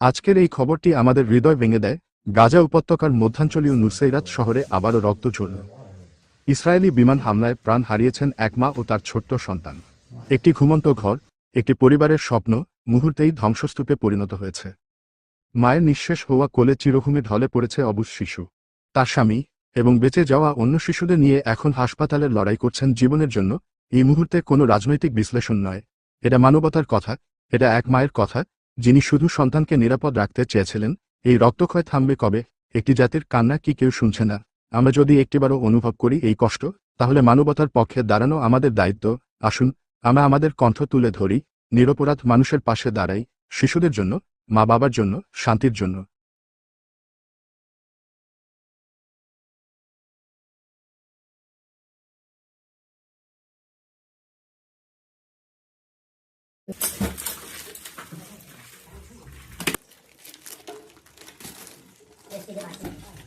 আজকের এই খবরটি আমাদের হৃদয় ভেঙে দেয়। গাজা উপত্যকার মধ্যাঞ্চলীয় নুসৈরাত শহরে আবারও রক্ত ঝরল। ইসরায়েলি বিমান হামলায় প্রাণ হারিয়েছেন এক মা ও তার ছোট্ট সন্তান। একটি ঘুমন্ত ঘর, একটি পরিবারের স্বপ্ন মুহূর্তেই ধ্বংসস্তূপে পরিণত হয়েছে। মায়ের নিঃশেষ হওয়া কোলে চিরঘুমে ঢলে পড়েছে অবুজ শিশু। তার স্বামী এবং বেঁচে যাওয়া অন্য শিশুদের নিয়ে এখন হাসপাতালের লড়াই করছেন জীবনের জন্য। এই মুহূর্তে কোনো রাজনৈতিক বিশ্লেষণ নয়। এটা মানবতার কথা, এটা এক মায়ের কথা যিনি শুধু সন্তানকে নিরাপদ রাখতে চেয়েছিলেন, এই রক্তক্ষয় থামবে কবে? একটি জাতির কান্না কি কেউ শুনছে না। আমরা যদি একটিবারও অনুভব করি এই কষ্ট, তাহলে মানবতার পক্ষে দাঁড়ানো আমাদের দায়িত্ব। আসুন, আমরা আমাদের কণ্ঠ তুলে ধরি, নিরপরাধ মানুষের পাশে দাঁড়াই, শিশুদের জন্য মা বাবার জন্য, শান্তির জন্য। 对，谢谢马经理。